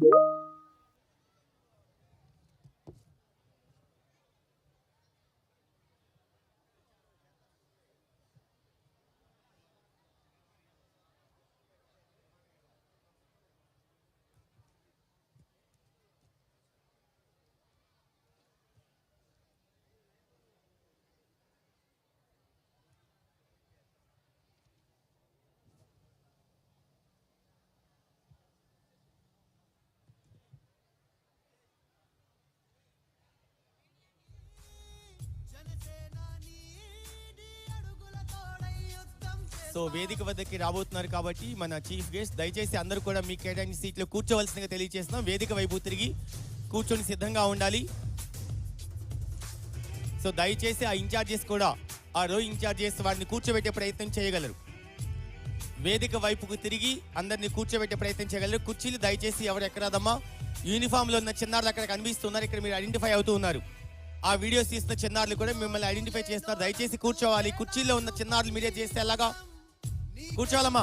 Música so వేదిక వద్దకి రాబోతున్నారు కాబట్టి మన చీఫ్ గెస్ట్ దయచేసి అందరూ కూడా మీ కేటాయించిన సీట్లో కూర్చోవలసిందిగా తెలియజేస్తున్నాం. వేదిక వైపు తిరిగి కూర్చొని సిద్ధంగా ఉండాలి. సో దయచేసి ఆ ఇన్ఛార్జెస్ కూడా ఆ రో ఇన్ఛార్జెస్ వారిని కూర్చోబెట్టే ప్రయత్నం చేయగలరు. వేదిక వైపుకు తిరిగి అందరినీ కూర్చోబెట్టే ప్రయత్నం చేయగలరు. కుర్చీలు దయచేసి ఎవరు ఎక్కరాదమ్మా? యూనిఫామ్లో ఉన్న చిన్నారులు అక్కడ కనిపిస్తున్నారు. ఇక్కడ మీరు ఐడెంటిఫై అవుతూ ఉన్నారు. ఆ వీడియోస్ తీసిన చిన్నారులు కూడా మిమ్మల్ని ఐడెంటిఫై చేస్తున్నారు. దయచేసి కూర్చోవాలి. కుర్చీలో ఉన్న చిన్నారులు మీరే చేస్తే ఎలాగా? కూర్చోవాలమ్మా.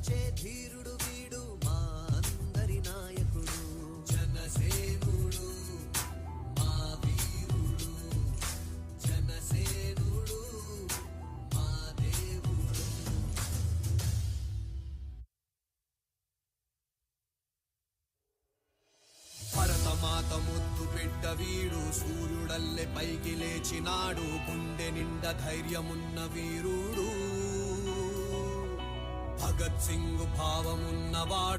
ప్రశ్నించే ధీరుడు వీడు మా అందరి నాయకుడు. జనసేనుడు మా వీరుడు. జనసేనుడు మా దేవుడు. భరతమాత ముద్దు బిడ్డ వీడు సూర్యుడల్లె పైకి లేచినాడు. గుండె నిండా ధైర్యమున్న వీరుడు. భగత్ సింగ్ భావమున్నవాడు